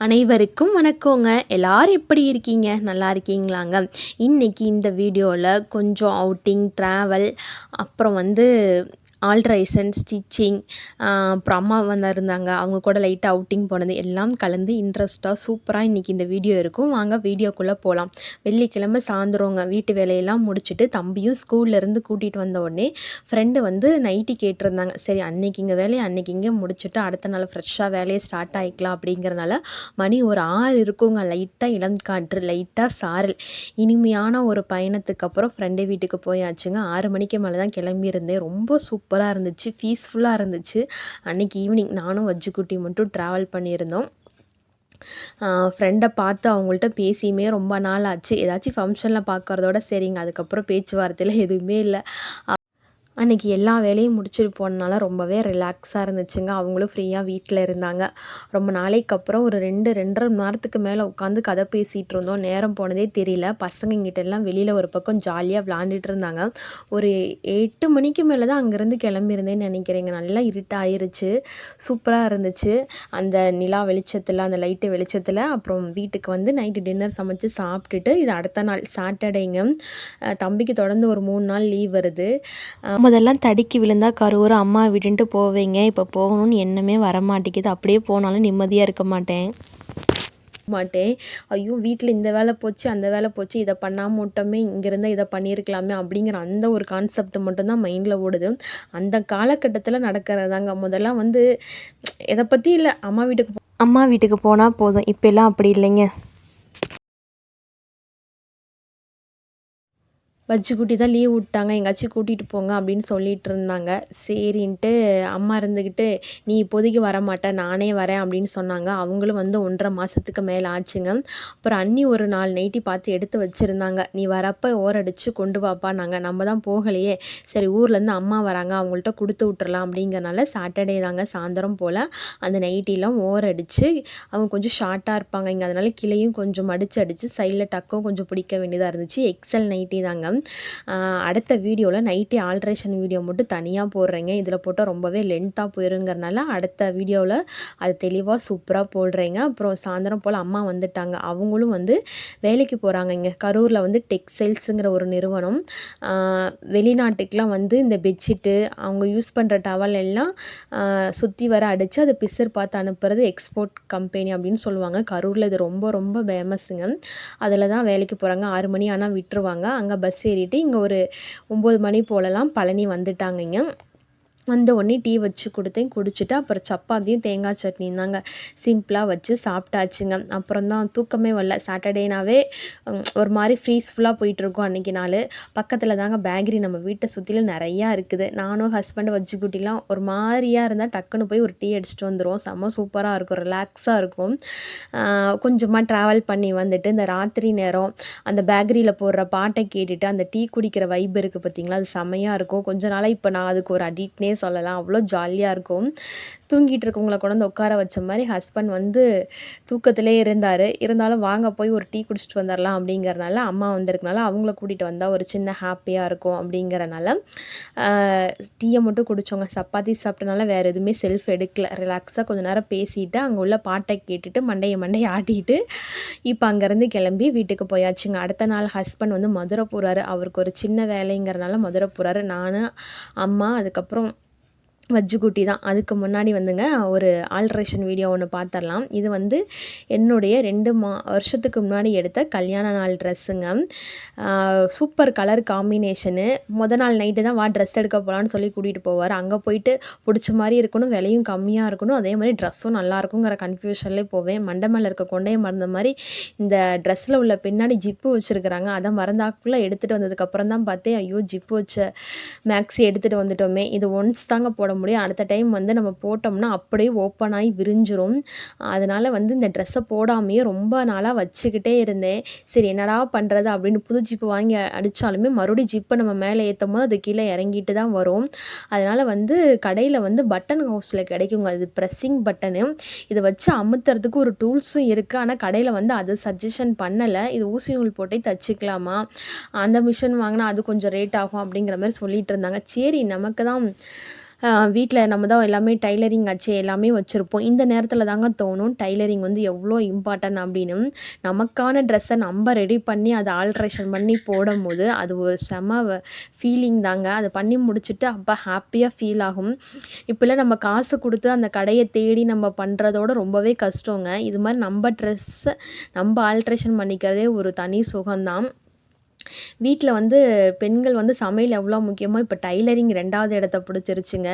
அனைவருக்கும் வணக்கங்க. எல்லாரும் எப்படி இருக்கீங்க? நல்லா இருக்கீங்களாங்க? இன்னைக்கு இந்த வீடியோவில் கொஞ்சம் அவுட்டிங் ட்ராவல் அப்புறம் வந்து ஆல்ட்ரேஷன் ஸ்டிச்சிங் அப்புறம் அம்மா வந்திருந்தாங்க அவங்க கூட லைட்டாக அவுட்டிங் போனது. எல்லாம் கலந்து இன்ட்ரெஸ்ட்டாக சூப்பராக இன்றைக்கி இந்த வீடியோ இருக்கும். வாங்க வீடியோக்குள்ளே போகலாம் வெள்ளிக்கிழமை சாயந்தரங்க. வீட்டு வேலையெல்லாம் முடிச்சுட்டு தம்பியும் ஸ்கூல்லேருந்து கூட்டிகிட்டு வந்த உடனே ஃப்ரெண்டு வந்து நைட்டி கேட்டிருந்தாங்க. சரி அன்னைக்கு இங்கே வேலையை அன்னைக்கு இங்கே முடிச்சுட்டு அடுத்த நாள் ஃப்ரெஷ்ஷாக வேலையை ஸ்டார்ட் ஆகிக்கலாம் அப்படிங்கிறனால மணி ஒரு ஆறு இருக்குங்க. லைட்டாக இளம் காற்று லைட்டாக சாரல். இனிமையான ஒரு பயணத்துக்கு அப்புறம் ஃப்ரெண்டு வீட்டுக்கு போயாச்சுங்க. ஆறு மணிக்கு மேலே தான் கிளம்பியிருந்தேன். ரொம்ப சூப்பர் சூப்பராக இருந்துச்சு பீஸ்ஃபுல்லாக இருந்துச்சு. அன்னைக்கு ஈவினிங் நானும் வஜ்ஜுக்குட்டி மட்டும் ட்ராவல் பண்ணியிருந்தோம். ஃப்ரெண்டை பார்த்து அவங்கள்ட்ட பேசியுமே ரொம்ப நாள் ஆச்சு. ஏதாச்சும் ஃபங்க்ஷனில் பார்க்குறதோட சரிங்க அதுக்கப்புறம் பேச்சுவார்த்தையில் எதுவுமே இல்லை. அன்றைக்கி எல்லா வேலையும் முடிச்சுட்டு போனனால ரொம்பவே ரிலாக்ஸாக இருந்துச்சுங்க. அவங்களும் ஃப்ரீயாக வீட்டில் இருந்தாங்க. ரொம்ப நாளைக்கு அப்புறம் ஒரு ரெண்டு ரெண்டரை மணி நேரத்துக்கு மேலே உட்காந்து கதை பேசிகிட்டு இருந்தோம். நேரம் போனதே தெரியல. பசங்கங்கிட்ட எல்லாம் வெளியில் ஒரு பக்கம் ஜாலியாக விளாண்டுட்டு இருந்தாங்க. ஒரு எட்டு மணிக்கு மேலே தான் அங்கேருந்து கிளம்பியிருந்தேன்னு நினைக்கிறேங்க. நல்லா இருட்டாயிருச்சு. சூப்பராக இருந்துச்சு. அந்த நிலா வெளிச்சத்தில் அந்த லைட்டு வெளிச்சத்தில் அப்புறம் வீட்டுக்கு வந்து நைட்டு டின்னர் சமைச்சு சாப்பிட்டுட்டு இது அடுத்த நாள் சாட்டர்டேங்க தம்பிக்கு தொடர்ந்து ஒரு மூணு நாள் லீவ் வருது. முதல்லாம் தடுக்கி விழுந்தா கரூர் அம்மா விட்டுன்ட்டு போவீங்க. இப்போ போகணும்னு எண்ணமே வர மாட்டேங்குது அப்படியே போனாலும் நிம்மதியாக இருக்க மாட்டேன். மாட்டேன். ஐயோ வீட்டில் இந்த வேலை போச்சு அந்த வேலை போச்சு இதை பண்ணாமல் விட்டோமே இங்கேருந்து இதை பண்ணியிருக்கலாமே அப்படிங்கிற அந்த ஒரு கான்செப்ட் மட்டும்தான் மைண்டில் ஓடுது. அந்த காலகட்டத்தில் நடக்கிறதாங்க. முதல்ல வந்து இதை பற்றி இல்லை அம்மா வீட்டுக்கு அம்மா வீட்டுக்கு போனால் போதும். இப்போல்லாம் அப்படி இல்லைங்க. வச்சுக்குட்டி தான் லீவ் விட்டாங்க. எங்கேயாச்சும் கூட்டிகிட்டு போங்க அப்படின்னு சொல்லிட்டு இருந்தாங்க. சரின்ட்டு அம்மா இருந்துக்கிட்டு நீ இப்போதைக்கு வரமாட்ட நானே வரேன் அப்படின்னு சொன்னாங்க. அவங்களும் வந்து ஒன்றரை மாதத்துக்கு மேலே ஆச்சுங்க. அப்புறம் அண்ணி ஒரு நாலு நைட்டி பார்த்து எடுத்து வச்சுருந்தாங்க. நீ வரப்போ ஓரடிச்சு கொண்டு வாப்பா நாங்கள் நம்ம தான் போகலையே. சரி ஊர்லேருந்து அம்மா வராங்க அவங்கள்ட்ட கொடுத்து விட்டுறலாம் அப்படிங்கிறனால சாட்டர்டே தாங்க சாயந்தரம் போல் அந்த நைட்டிலாம் ஓரடிச்சு அவங்க கொஞ்சம் ஷார்ட்டாக இருப்பாங்க. இங்கே அதனால் கிளையும் கொஞ்சம் மடித்து அடித்து சைடில் டக்கும் கொஞ்சம் பிடிக்க வேண்டியதாக இருந்துச்சு. எக்ஸல் நைட்டி தாங்க. அடுத்த வீடியோவில் நைட்டி ஆல்ட்ரேஷன் வீடியோ மட்டும் தனியாக போடுறேங்க. இதில் போட்டால் ரொம்பவே லென்த்தாக போயிருங்கிறனால அடுத்த வீடியோவில் அது தெளிவாக சூப்பராக போடுறேங்க. அப்புறம் சாயந்தரம் போல் அம்மா வந்துட்டாங்க. அவங்களும் வந்து வேலைக்கு போகிறாங்க இங்கே கரூரில் வந்து டெக்ஸ்டைல்ஸுங்கிற ஒரு நிறுவனம். வெளிநாட்டுக்கெலாம் வந்து இந்த பெட்ஷீட்டு அவங்க யூஸ் பண்ணுற டவல் எல்லாம் சுற்றி வர அடித்து அதை பிசர் பார்த்து அனுப்புறது எக்ஸ்போர்ட் கம்பெனி அப்படின்னு சொல்லுவாங்க. கரூரில் இது ரொம்ப ரொம்ப ஃபேமஸுங்க அதில் தான் வேலைக்கு போகிறாங்க ஆறு மணி ஆனால் விட்டுருவாங்க. அங்கே பஸ் ஏறிட்டு இங்கே ஒரு ஒம்பது மணி போலலாம் பழனி வந்துட்டாங்கங்க. வந்த உடனே டீ வச்சு கொடுத்தேன். குடிச்சிட்டு அப்புறம் சப்பாத்தியும் தேங்காய் சட்னியும் தாங்க சிம்பிளாக வச்சு சாப்பிட்டாச்சுங்க. அப்புறம் தான் தூக்கமே வரல. சாட்டர்டேனாவே ஒரு மாதிரி ஃப்ரீஸ்ஃபுல்லாக போயிட்டுருக்கோம் அன்றைக்கி நாள். பக்கத்தில் தாங்க பேக்கரி நம்ம வீட்டை சுற்றிலும் நிறையா இருக்குது. நானும் ஹஸ்பண்ட் வச்சு குட்டிலாம் ஒரு மாதிரியாக இருந்தால் டக்குன்னு போய் ஒரு டீ அடிச்சுட்டு வந்துடுவோம் செம்ம சூப்பராக இருக்கும். ரிலாக்ஸாக இருக்கும். கொஞ்சமாக ட்ராவல் பண்ணி வந்துட்டு இந்த ராத்திரி நேரம் அந்த பேக்கரியில் போடுற பாட்டை கேட்டுட்டு அந்த டீ குடிக்கிற வைப் இருக்குது பார்த்திங்களா அது செம்மையாக இருக்கும். கொஞ்ச நாளாக இப்போ நான் அதுக்கு ஒரு அடிக்ட்னே சொல்லலாம். அவ்வளோ ஜாலியாக இருக்கும். தூங்கிட்டு இருக்கவங்கள கொண்டாந்து உட்கார வச்ச மாதிரி ஹஸ்பண்ட் வந்து தூக்கத்திலே இருந்தார். இருந்தாலும் வாங்க போய் ஒரு டீ குடிச்சிட்டு வந்துடலாம் அப்படிங்கிறனால அம்மா வந்திருக்கனால அவங்கள கூட்டிகிட்டு வந்தால் ஒரு சின்ன ஹாப்பியாக இருக்கும் அப்படிங்கிறனால டீயை மட்டும் குடித்தோங்க சப்பாத்தி சாப்பிட்டனால வேறு எதுவுமே செல்ஃப் எடுக்கல. ரிலாக்ஸாக கொஞ்சம் நேரம் பேசிட்டு அங்கே உள்ள பாட்டை கேட்டுட்டு மண்டையை மண்டையை ஆட்டிட்டு இப்போ அங்கேருந்து கிளம்பி வீட்டுக்கு போயாச்சுங்க. அடுத்த நாள் ஹஸ்பண்ட் வந்து மதுரை போகிறாரு அவருக்கு ஒரு சின்ன வேலைங்கிறனால மதுரை போகிறாரு நான் அம்மா அதுக்கப்புறம் வஜ்ஜுக்குட்டி தான். அதுக்கு முன்னாடி வந்துங்க ஒரு ஆல்ட்ரேஷன் வீடியோ ஒன்று பார்த்துடலாம் இது வந்து என்னுடைய ரெண்டு மா வருஷத்துக்கு முன்னாடி எடுத்த கல்யாண நாள் ட்ரெஸ்ஸுங்க சூப்பர் கலர் காம்பினேஷனு மொதல் நாள் நைட்டு தான் வா ட்ரெஸ் எடுக்க போகலான்னு சொல்லி கூட்டிகிட்டு போவார். அங்கே போயிட்டு பிடிச்ச மாதிரி இருக்கணும் விலையும் கம்மியாக இருக்கணும். அதே மாதிரி ட்ரெஸ்ஸும் நல்லா இருக்குங்கிற கன்ஃபியூஷன்லேயே போவேன். மண்டமேல இருக்க கொண்டே மறந்த மாதிரி இந்த ட்ரெஸ்ஸில் உள்ள பின்னாடி ஜிப்பு வச்சுருக்குறாங்க. அதை மறந்தாக்குள்ளே எடுத்துகிட்டு வந்ததுக்கப்புறம் தான் பார்த்தேன் ஐயோ ஜிப்பு வச்ச மேக்ஸி எடுத்துகிட்டு வந்துட்டோமே. இது ஒன்ஸ் தாங்க போட முடியும். அடுத்த டைம் வந்து நம்ம போட்டோம்னா அப்படியே ஓப்பன் ஆகி விரிஞ்சிரும். அதனால் வந்து இந்த ட்ரெஸ்ஸை போடாமையே ரொம்ப நாளாக வச்சுக்கிட்டே இருந்தேன். சரி என்னடா பண்ணுறது அப்படின்னு புது ஜிப்பு வாங்கி அடித்தாலுமே மறுபடியும் ஜிப்பை நம்ம மேலே ஏற்றும் போது அது கீழே இறங்கிட்டு தான் வரும். அதனால் வந்து கடையில் வந்து பட்டன் ஹவுஸில் கிடைக்குங்க. அது ப்ரெஸ்ஸிங் பட்டனு இதை வச்சு அமுத்துறதுக்கு ஒரு டூல்ஸும் இருக்குது ஆனால் கடையில் வந்து அதை சஜஷன் பண்ணலை. இது ஊசி நூல் போட்டே தச்சுக்கலாமா? அந்த மிஷின் வாங்கினா அது கொஞ்சம் ரேட் ஆகும் அப்படிங்கிற மாதிரி சொல்லிட்டு இருந்தாங்க. சரி நமக்கு தான் வீட்டில் நம்ம தான் எல்லாமே டைலரிங் ஆச்சு எல்லாமே வச்சுருப்போம். இந்த நேரத்தில் தாங்க தோணும் டைலரிங் வந்து எவ்வளோ இம்பார்ட்டன்ட் அப்படின்னு. நமக்கான ட்ரெஸ்ஸை நம்ம ரெடி பண்ணி அதை ஆல்ட்ரேஷன் பண்ணி போடும்போது அது ஒரு செம ஃபீலிங் தாங்க. அதை பண்ணி முடிச்சுட்டு அப்போ ஹாப்பியாக ஃபீல் ஆகும். இப்போல்லாம் நம்ம காசு கொடுத்து அந்த கடையை தேடி நம்ம பண்ணுறதோட ரொம்பவே கஷ்டங்க. இது மாதிரி நம்ம ட்ரெஸ்ஸை நம்ம ஆல்ட்ரேஷன் பண்ணிக்கிறதே ஒரு தனி சுகம்தான். வீட்டில் வந்து பெண்கள் வந்து சமையல் எவ்வளோ முக்கியமோ இப்போ டைலரிங் ரெண்டாவது இடத்த பிடிச்சிருச்சுங்க.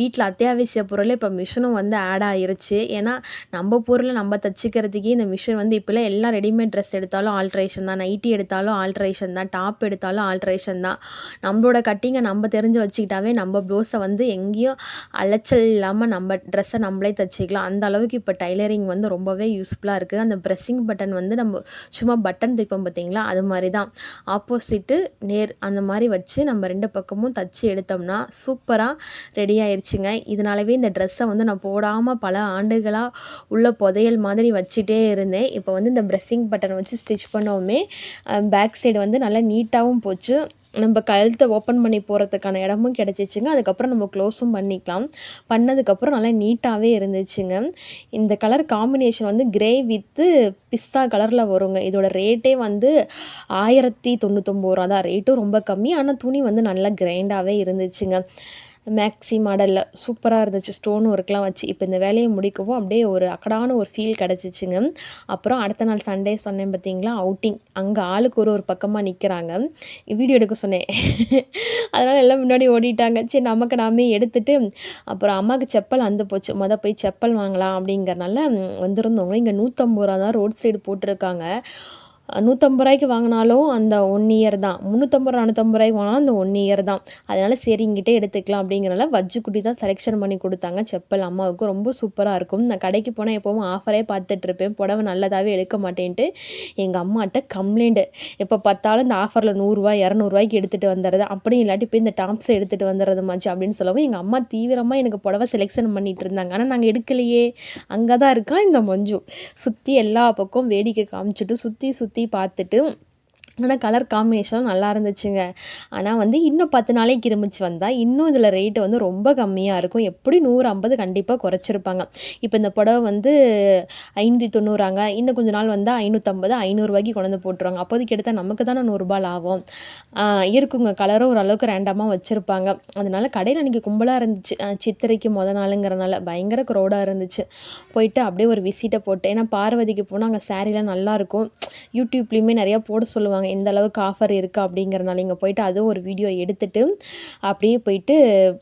வீட்டில் அத்தியாவசிய பொருள் இப்போ மிஷினும் வந்து ஆட் ஆயிருச்சு. ஏன்னா நம்ம பொருளை நம்ம தச்சுக்கிறதுக்கே இந்த மிஷின் வந்து இப்போல்லாம் எல்லாம் ரெடிமேட் ட்ரெஸ் எடுத்தாலும் ஆல்ட்ரேஷன் தான். நைட்டி எடுத்தாலும் ஆல்ட்ரேஷன் தான். டாப் எடுத்தாலும் ஆல்ட்ரேஷன் தான். நம்மளோட கட்டிங்கை நம்ம தெரிஞ்சு வச்சுக்கிட்டாவே நம்ம ப்ளவுஸை வந்து எங்கேயும் அலைச்சல் இல்லாமல் நம்ம ட்ரெஸ்ஸை நம்மளே தச்சுக்கலாம். அந்த அளவுக்கு இப்போ டைலரிங் வந்து ரொம்பவே யூஸ்ஃபுல்லாக இருக்குது அந்த ப்ரெஸ்ஸிங் பட்டன் வந்து நம்ம சும்மா பட்டன் தைப்போம் பார்த்தீங்களா அது மாதிரி தான் ஆப்போசிட்டு நேர் அந்த மாதிரி வச்சு நம்ம ரெண்டு பக்கமும் தச்சு எடுத்தோம்னா சூப்பராக ரெடி ஆயிடுச்சுங்க இதனாலவே இந்த ட்ரெஸ்ஸை வந்து நான் போடாமல் பல ஆண்டுகளாக உள்ள புதையல் மாதிரி வச்சுட்டே இருந்தேன். இப்போ வந்து இந்த ப்ரெஸ்ஸிங் பட்டன் வச்சு ஸ்டிச் பண்ணவுமே பேக் சைடு வந்து நல்லா நீட்டாகவும் போச்சு. நம்ம கழுத்தை ஓப்பன் பண்ணி போகிறதுக்கான இடமும் கிடச்சிச்சிங்க. அதுக்கப்புறம் நம்ம க்ளோஸும் பண்ணிக்கலாம். பண்ணதுக்கப்புறம் நல்லா நீட்டாகவே இருந்துச்சுங்க. இந்த கலர் காம்பினேஷன் வந்து கிரே வித்து பிஸ்தா கலரில் வருங்க. இதோட ரேட்டே வந்து ஆயிரத்தி தொண்ணூத்தொம்பது ரூபா தான். ரேட்டும் ரொம்ப கம்மி. ஆனால் துணி வந்து நல்லா கிரைண்டாகவே இருந்துச்சுங்க. மேக்ஸி மாடலில் சூப்பராக இருந்துச்சு. ஸ்டோன் ஒர்க்லாம் வச்சு இப்போ இந்த வேலையை முடிக்கவும் அப்படியே ஒரு அக்கடான ஒரு ஃபீல் கிடச்சிச்சிங்க. அப்புறம் அடுத்த நாள் சண்டே சொன்னேன் பார்த்தீங்களா? அவுட்டிங் அங்கே ஆளுக்கு ஒரு ஒரு பக்கமாக நிற்கிறாங்க வீடியோ எடுக்க சொன்னேன். அதனால் எல்லாம் முன்னாடி ஓடிட்டாங்க. சரி நமக்கு நாமே எடுத்துட்டு அப்புறம் அம்மாவுக்கு செப்பல் அந்த போச்சு. மொதல் போய் செப்பல் வாங்கலாம் அப்படிங்கிறனால வந்திருந்தவங்க இங்கே நூற்றம்பது ரூபா தான் ரோட் சைடு போட்டிருக்காங்க. நூற்றம்பது ரூபாய்க்கு வாங்கினாலும் அந்த ஒன் இயர் தான். முந்நூற்றம்பது ரூபா நானூற்றம்பது ரூபாய்க்கு வாங்கினாலும் அந்த ஒன் இயர் தான். அதனால் சரி இங்கிட்டே எடுத்துக்கலாம் அப்படிங்கிறனால வஜ்ஜு குட்டி தான் செலெக்ஷன் பண்ணி கொடுத்தாங்க. செப்பல் அம்மாவுக்கு ரொம்ப சூப்பராக இருக்கும். நான் கடைக்கு போனால் எப்போவும் ஆஃபரே பார்த்துட்ருப்பேன் புடவை நல்லதாகவே எடுக்க மாட்டேன்ட்டு எங்கள் அம்மாட்ட கம்ப்ளைண்ட்டு எப்போ பார்த்தாலும் இந்த ஆஃபரில் நூறுரூவா இரநூறுவாய்க்கு எடுத்துகிட்டு வந்துடுறது. அப்படி இல்லாட்டி போய் இந்த டாப்ஸை எடுத்துகிட்டு வந்துடுறது மாச்சு அப்படின்னு சொல்லவும் எங்கள் அம்மா தீவிரமாக எனக்கு புடவை செலெக்ஷன் பண்ணிகிட்டு இருந்தாங்க. ஆனால் நாங்கள் எடுக்கலையே. அங்கே தான் இருக்கான் இந்த மஞ்சு. சுற்றி எல்லா பக்கம் வேடிக்கை காமிச்சிட்டு சுற்றி சுற்றி பார்த்துட்டு ஆனால் கலர் காம்பினேஷனும் நல்லா இருந்துச்சுங்க. ஆனால் வந்து இன்னும் பத்து நாளைக்கு கிருமிச்சு வந்தால் இன்னும் இதில் ரேட்டு வந்து ரொம்ப கம்மியாக இருக்கும். எப்படி நூறு ஐம்பது கண்டிப்பாக குறைச்சிருப்பாங்க. இப்போ இந்த புடவை வந்து ஐநூற்றி தொண்ணூறாங்க. இன்னும் கொஞ்ச நாள் வந்தால் ஐநூற்றம்பது ஐநூறுரூவாய்க்கு கொண்டு வந்து போட்டுருவாங்க. அப்போதைக்கு எடுத்தால் நமக்கு தானே நூறுரூபா லாபம். இருக்குங்க. கலரும் ஓரளவுக்கு ரேண்டமாக வச்சுருப்பாங்க. அதனால கடையில் அன்றைக்கி கும்பலாக இருந்துச்சு. சித்திரைக்கு முத நாளுங்கிறனால பயங்கர க்ரௌடாக இருந்துச்சு. போயிட்டு அப்படியே ஒரு விசிட்டை போட்டு ஏன்னா பார்வதிக்கு போனால் அங்கே சேரீலாம் நல்லாயிருக்கும் யூடியூப்லேயுமே நிறையா போட சொல்லுவாங்க. எந்த அளவுக்கு ஆஃபர் இருக்குது அப்படிங்கிறனால இங்கே போயிட்டு அதுவும் ஒரு வீடியோ எடுத்துட்டு அப்படியே போயிட்டு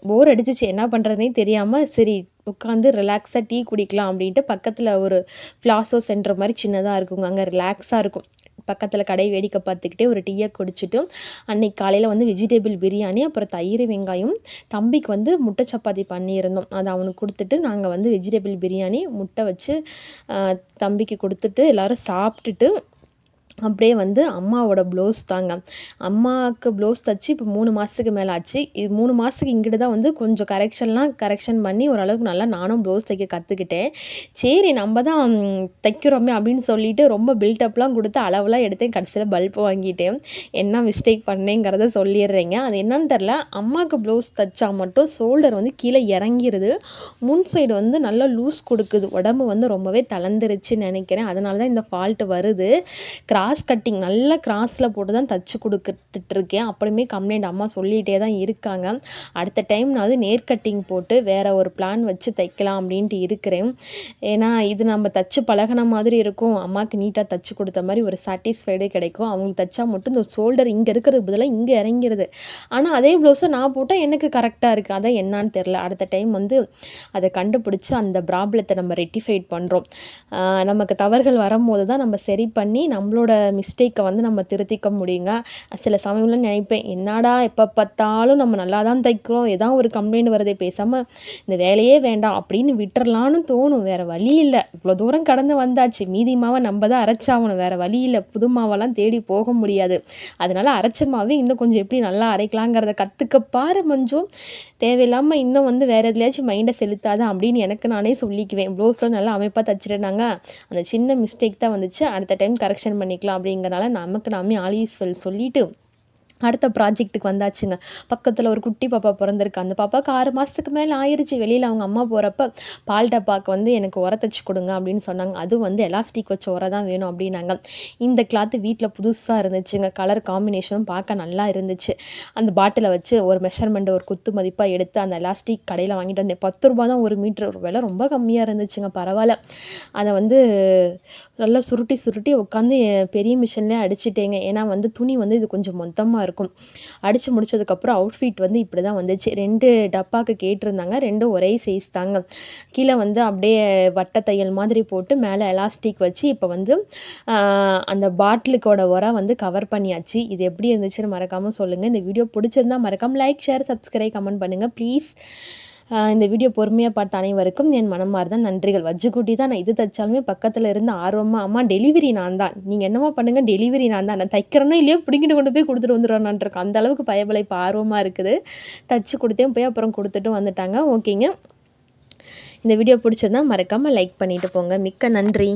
போர் அடிச்சிச்சு. என்ன பண்ணுறதுனே தெரியாமல் சரி உட்காந்து ரிலாக்ஸாக டீ குடிக்கலாம் அப்படின்ட்டு பக்கத்தில் ஒரு ஃப்ளாஸோ சென்டர் மாதிரி சின்னதாக இருக்குங்க. அங்கே ரிலாக்ஸாக இருக்கும். பக்கத்தில் கடை வேடிக்கை பார்த்துக்கிட்டே ஒரு டீயை குடிச்சிட்டு அன்னைக்கு காலையில் வந்து வெஜிடபிள் பிரியாணி அப்புறம் தயிர் வெங்காயம் தம்பிக்கு வந்து முட்டை சப்பாத்தி பண்ணியிருந்தோம். அதை அவனுக்கு கொடுத்துட்டு நாங்கள் வந்து வெஜிடபிள் பிரியாணி முட்டை வச்சு தம்பிக்கு கொடுத்துட்டு எல்லோரும் சாப்பிட்டுட்டு அப்படியே வந்து அம்மாவோட ப்ளவுஸ் தாங்க. அம்மாவுக்கு ப்ளவுஸ் தைச்சி இப்போ மூணு மாதத்துக்கு மேலே ஆச்சு. இது மூணு மாதத்துக்கு இங்கிட்டு தான் வந்து கொஞ்சம் கரெக்ஷன்லாம் கரெக்ஷன் பண்ணி ஓரளவுக்கு நல்லா நானும் ப்ளவுஸ் தைக்க கற்றுக்கிட்டேன் சரி நம்ம தான் தைக்கிறோமே அப்படின்னு சொல்லிட்டு ரொம்ப பில்டப்லாம் கொடுத்து அளவுலாம் எடுத்தேன். கடைசியில் பல்ப் வாங்கிட்டேன். என்ன மிஸ்டேக் பண்ணேங்கிறத சொல்லிடுறேங்க. அது என்னன்னு தெரில அம்மாவுக்கு ப்ளவுஸ் தைச்சா மட்டும் ஷோல்டர் வந்து கீழே இறங்கிடுது முன் சைடு வந்து நல்லா லூஸ் கொடுக்குது. உடம்பு வந்து ரொம்பவே தளர்ந்துருச்சுன்னு நினைக்கிறேன். அதனால தான் இந்த ஃபால்ட்டு வருது. கிராஸ் கிராஸ் கட்டிங் நல்ல கிராஸில் போட்டு தான் தச்சு கொடுத்துட்ருக்கேன் அப்படியுமே கம்ப்ளைண்ட் அம்மா சொல்லிகிட்டே தான் இருக்காங்க. அடுத்த டைம் நான் வந்து நேர் கட்டிங் போட்டு வேறு ஒரு பிளான் வச்சு தைக்கலாம் அப்படின்ட்டு இருக்கிறேன். ஏன்னா இது நம்ம தச்சு பழகின மாதிரி இருக்கும். அம்மாவுக்கு நீட்டாக தச்சு கொடுத்த மாதிரி ஒரு சாட்டிஸ்ஃபைடு கிடைக்கும். அவங்களுக்கு தைச்சா மட்டும் இந்த ஷோல்டர் இங்கே இருக்கிறது பதிலாக இங்கே இறங்கிறது ஆனால் அதே ப்ளவுஸை நான் போட்டால் எனக்கு கரெக்டாக இருக்குது அதான் என்னான்னு தெரில அடுத்த டைம் வந்து அதை கண்டுபிடிச்சி அந்த ப்ராப்ளத்தை நம்ம ரெட்டிஃபைட் பண்ணுறோம் நமக்கு தவறுகள் வரும்போது தான் நம்ம சரி பண்ணி நம்மளோட மிஸ்டேக்கை வந்து நம்ம திருத்திக்க முடியுங்க. சில சமயம்லாம் நினைப்பேன் என்னடா எப்போ பார்த்தாலும் நம்ம நல்லா தான் தைக்கிறோம். ஏதாவது ஒரு கம்ப்ளைண்ட் வருதே பேசாமல் இந்த வேலையே வேண்டாம் அப்படின்னு விட்டுறலான்னு தோணும். வேறு வழி இல்லை. இவ்வளோ தூரம் கடந்து வந்தாச்சு. மீதி மாவை நம்ம தான் அரைச்சாகணும். வேறு வழி இல்லை. புது மாவெல்லாம் தேடி போக முடியாது. அதனால் அரைச்ச மாவே இன்னும் கொஞ்சம் எப்படி நல்லா அரைக்கலாங்கிறத கற்றுக்க பாரு மஞ்சும் தேவையில்லாமல் இன்னும் வந்து வேறு எதுலையாச்சும் மைண்டை செலுத்தாதா அப்படின்னு எனக்கு நானே சொல்லிக்குவேன். ப்ளவுஸ்லாம் நல்லா அமைப்பாக தச்சுட்டேனாங்க. அந்த சின்ன மிஸ்டேக் தான் வந்துச்சு. அடுத்த டைம் கரெக்ஷன் பண்ணிக்கலாம் அப்படிங்கிறனால நமக்கு நாமே ஆலீஸ்வல் சொல்லிட்டு சொல்லிவிட்டு அடுத்த ப்ராஜெக்ட்டுக்கு வந்தாச்சுங்க. பக்கத்தில் ஒரு குட்டி பாப்பா பிறந்திருக்கு. அந்த பாப்பாவுக்கு ஆறு மாதத்துக்கு மேலே ஆயிடுச்சு வெளியில் அவங்க அம்மா போகிறப்ப பால் டப்பாவுக்கு வந்து எனக்கு உர தச்சு கொடுங்க அப்படின்னு சொன்னாங்க. அதுவும் வந்து எலாஸ்டிக் வச்ச உரம் தான் வேணும் அப்படின்னாங்க. இந்த கிளாத்து வீட்டில் புதுசாக இருந்துச்சுங்க. கலர் காம்பினேஷனும் பார்க்க நல்லா இருந்துச்சு. அந்த பாட்டிலை வச்சு ஒரு மெஷர்மெண்ட் ஒரு குத்து மதிப்பாக எடுத்து அந்த எலாஸ்டிக் கடையில் வாங்கிட்டு வந்தேன். பத்து ரூபா தான் ஒரு மீட்டர். விலை ரொம்ப கம்மியாக இருந்துச்சுங்க. பரவாயில்ல. அதை வந்து நல்லா சுருட்டி சுருட்டி உட்காந்து பெரிய மிஷின்லேயே அடிச்சிட்டேங்க. ஏன்னா வந்து துணி வந்து இது கொஞ்சம் மொத்தமாக இருக்கும் இருக்கும். அடித்து முடிச்சதுக்கப்புறம் அவுட்ஃபிட் வந்து இப்படி தான் வந்துச்சு. ரெண்டு டப்பாக்கு கேட்டிருந்தாங்க. ரெண்டும் ஒரே சைஸ் தாங்க. கீழே வந்து அப்படியே வட்ட தையல் மாதிரி போட்டு மேலே எலாஸ்டிக் வச்சு இப்போ வந்து அந்த பாட்டிலுக்கோட உரம் வந்து கவர் பண்ணியாச்சு. இது எப்படி இருந்துச்சுன்னு மறக்காமல் சொல்லுங்கள் இந்த வீடியோ பிடிச்சிருந்தா மறக்காமல் லைக் ஷேர் சப்ஸ்கிரைப் கமெண்ட் பண்ணுங்கள் ப்ளீஸ் இந்த வீடியோ பொறுமையாக பார்த்த அனைவருக்கும் என் மனமார்ந்த நன்றிகள். வஜ்ஜுக்குட்டி தான் நான் இது தைச்சாலுமே பக்கத்தில் இருந்து ஆர்வமாக அம்மா டெலிவரி நான் தான். நீங்கள் என்னமோ பண்ணுங்கள் டெலிவரி நான் தான். நான் தைக்கிறேனோ இல்லையோ பிடிங்கிட்டு கொண்டு போய் கொடுத்துட்டு வந்துடுவேன்னுருக்கு அந்த அளவுக்கு பயபலை இப்போ ஆர்வமாக இருக்குது. தச்சு கொடுத்தேன் போய் அப்புறம் கொடுத்துட்டு வந்துட்டாங்க. ஓகேங்க. இந்த வீடியோ பிடிச்சிருந்தா மறக்காமல் லைக் பண்ணிட்டு போங்க. மிக்க நன்றி.